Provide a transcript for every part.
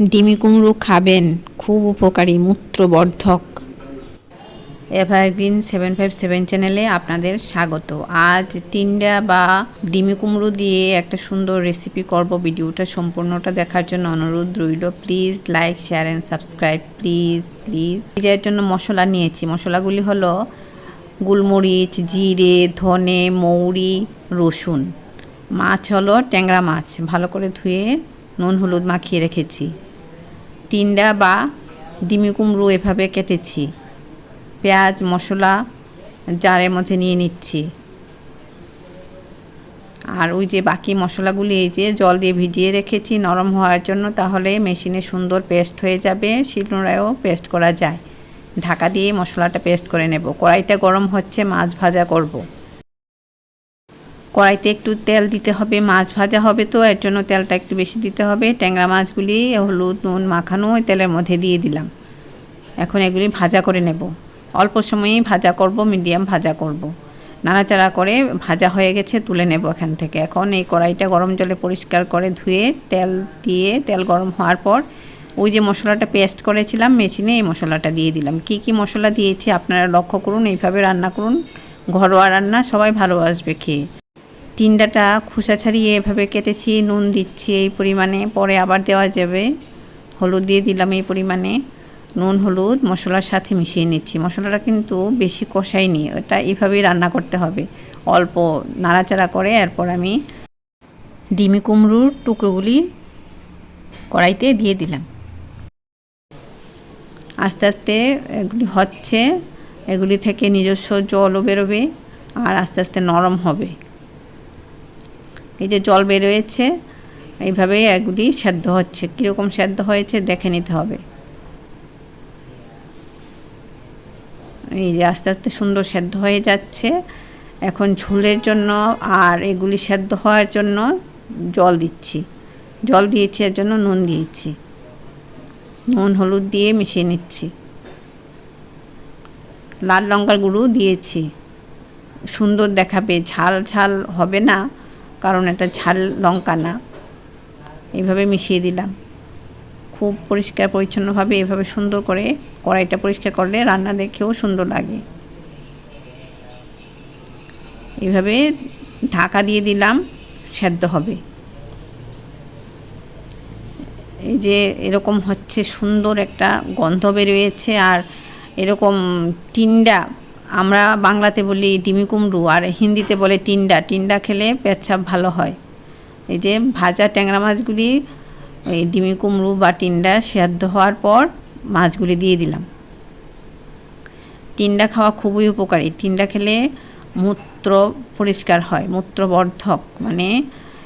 ডিমি কুমড়ো খাবেন, খুব উপকারী মূত্রবর্ধক। এভারগ্রিন সেভেন ফাইভ সেভেন চ্যানেলে আপনাদের স্বাগত। আজ টিন্ডা বা ডিমি কুমড়ো দিয়ে একটা সুন্দর রেসিপি করব। ভিডিওটা সম্পূর্ণটা দেখার জন্য অনুরোধ রইল। Please like, share and subscribe. Please please. এর জন্য মশলা নিয়েছি। মশলাগুলি হলো গুলমরিচ, জিরে, ধনে, মৌরি, রসুন। মাছ হলো ট্যাংরা মাছ। ভালো করে ধুয়ে নুন, হলুদ মাখিয়ে রেখেছি। টিন্ডা বা ডিমি কুমড়ো এভাবে কেটেছি। পেঁয়াজ, মশলা জারের মধ্যে নিয়ে নিচ্ছি। আর ওই যে বাকি মশলাগুলি, এই যে জল দিয়ে ভিজিয়ে রেখেছি নরম হওয়ার জন্য, তাহলে মেশিনে সুন্দর পেস্ট হয়ে যাবে, শিলনোড়ায়ও পেস্ট করা যায়। ঢাকা দিয়ে মশলাটা পেস্ট করে নেব। কড়াইটা গরম হচ্ছে, মাছ ভাজা করব। কড়াইতে একটু তেল দিতে হবে, মাছ ভাজা হবে তো, এর জন্য তেলটা একটু বেশি দিতে হবে। ট্যাংরা মাছগুলি, হলুদ, নুন মাখানো ওই তেলের মধ্যে দিয়ে দিলাম। এখন এগুলি ভাজা করে নেব। অল্প সময়েই ভাজা করব, মিডিয়াম ভাজা করব। নাড়াচাড়া করে ভাজা হয়ে গেছে, তুলে নেব এখান থেকে। এখন এই কড়াইটা গরম জলে পরিষ্কার করে ধুয়ে, তেল দিয়ে, তেল গরম হওয়ার পর ওই যে মশলাটা পেস্ট করেছিলাম মেশিনে, এই মশলাটা দিয়ে দিলাম। কি কি মশলা দিয়েছি আপনারা লক্ষ্য করুন, এইভাবে রান্না করুন। ঘরোয়া রান্না, সবাই ভালোবাসবে খেয়ে। টিন্ডাটা খোসা ছাড়িয়ে এভাবে কেটেছি, নুন দিচ্ছি এই পরিমাণে, পরে আবার দেওয়া যাবে। হলুদ দিয়ে দিলাম এই পরিমাণে। নুন, হলুদ, মশলার সাথে মিশিয়ে নিচ্ছি। মশলাটা কিন্তু বেশি কষাইনি ওটা এইভাবেই রান্না করতে হবে। অল্প নাড়াচাড়া করে এরপর আমি ডিমি, কুমড়োর টুকরোগুলি কড়াইতে দিয়ে দিলাম। আস্তে আস্তে এগুলি হচ্ছে, এগুলি থেকে নিজস্ব জলও বেরোবে আর আস্তে আস্তে নরম হবে। এই যে জল বেরোয়েছে এইভাবে এগুলি সেদ্ধ হচ্ছে। কীরকম সেদ্ধ হয়েছে দেখে নিতে হবে। এই যে আস্তে আস্তে সুন্দর সেদ্ধ হয়ে যাচ্ছে। এখন ঝোলের জন্য আর এগুলি সেদ্ধ হওয়ার জন্য জল দিচ্ছি। জল দিয়েছি, এর জন্য নুন দিয়েছি। নুন, হলুদ দিয়ে মিশিয়ে নিচ্ছি। লাল লঙ্কার গুঁড়ো দিয়েছি। সুন্দর দেখাবে ঝাল ঝাল হবে না। কারণ এটা ঝাল লঙ্কা না। এইভাবে মিশিয়ে দিলাম। খুব পরিষ্কার পরিচ্ছন্নভাবে এভাবে সুন্দর করে কড়াইটা পরিষ্কার করলে রান্না দেখেও সুন্দর লাগে। এইভাবে ঢাকা দিয়ে দিলাম, সেদ্ধ হবে। এই যে এরকম হচ্ছে সুন্দর একটা গন্ধ বেরোয়েছে আর এরকম টিন্ডা আমরা বাংলাতে বলি ডিমি কুমড়ো আর হিন্দিতে বলে টিন্ডা। টিন্ডা খেলে পেচ্ছাপ ভালো হয়। এই যে ভাজা ট্যাংরা মাছগুলি, এই ডিমি কুমড়ো বা টিন্ডা সেদ্ধ হওয়ার পর মাছগুলি দিয়ে দিলাম। টিন্ডা খাওয়া খুবই উপকারী। টিন্ডা খেলে মূত্র পরিষ্কার হয়, মূত্রবর্ধক মানে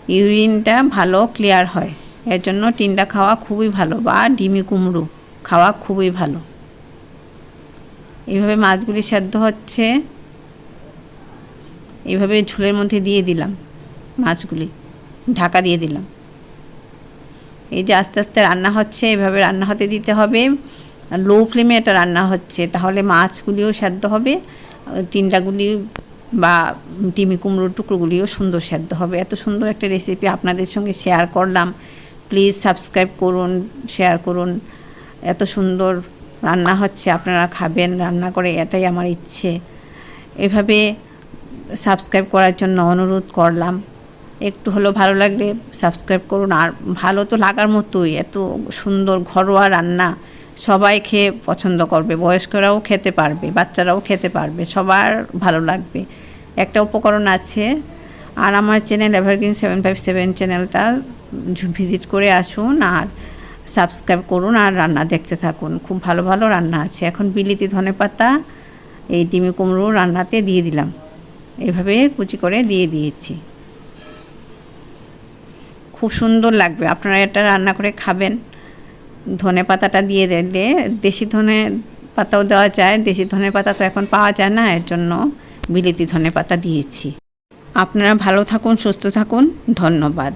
ইউরিনটা ভালো ক্লিয়ার হয়। এর জন্য টিন্ডা খাওয়া খুবই ভালো বা ডিমি কুমড়ো খাওয়া খুবই ভালো। এইভাবে মাছগুলি সেদ্ধ হচ্ছে। এইভাবে ঝোলের মধ্যে দিয়ে দিলাম মাছগুলি, ঢাকা দিয়ে দিলাম। এই যে আস্তে আস্তে রান্না হচ্ছে, এভাবে রান্না হতে দিতে হবে। লো ফ্লেমে এটা রান্না হচ্ছে, তাহলে মাছগুলিও সেদ্ধ হবে টিন্ডাগুলি বা ডিমি কুমড়োর টুকরোগুলিও সুন্দর সেদ্ধ হবে। এত সুন্দর একটা রেসিপি আপনাদের সঙ্গে শেয়ার করলাম। প্লিজ সাবস্ক্রাইব করুন শেয়ার করুন। এত সুন্দর রান্না হচ্ছে, আপনারা খাবেন, রান্না করে এটাই আমার ইচ্ছে। এভাবে সাবস্ক্রাইব করার জন্য অনুরোধ করলাম। একটু হলো ভালো লাগলে সাবস্ক্রাইব করুন। আর ভালো তো লাগার মতোই, এত সুন্দর ঘরোয়া রান্না সবাই খেয়ে পছন্দ করবে, বয়স্করাও খেতে পারবে, বাচ্চারাও খেতে পারবে, সবার ভালো লাগবে। একটা উপকরণ আছে, আর আমার channel evergreen seven five seven চ্যানেলটা ভিজিট করে আসুন। আর সাবস্ক্রাইব করুন আর রান্না দেখতে থাকুন। খুব ভালো ভালো রান্না আছে। এখন বিলিতি ধনে পাতা, এই ডিমি কুমড়ো রান্নাতে দিয়ে দিলাম। এভাবে কুচি করে দিয়ে দিয়েছি। খুব সুন্দর লাগবে। আপনারা এটা রান্না করে খাবেন। ধনে পাতাটা দিয়ে দিলে দেশি ধনে পাতাও দেওয়া যায়। দেশি ধনে পাতা তো এখন পাওয়া যায় না, এর জন্য বিলিতি ধনে পাতা দিয়েছি। আপনারা ভালো থাকুন, সুস্থ থাকুন। ধন্যবাদ।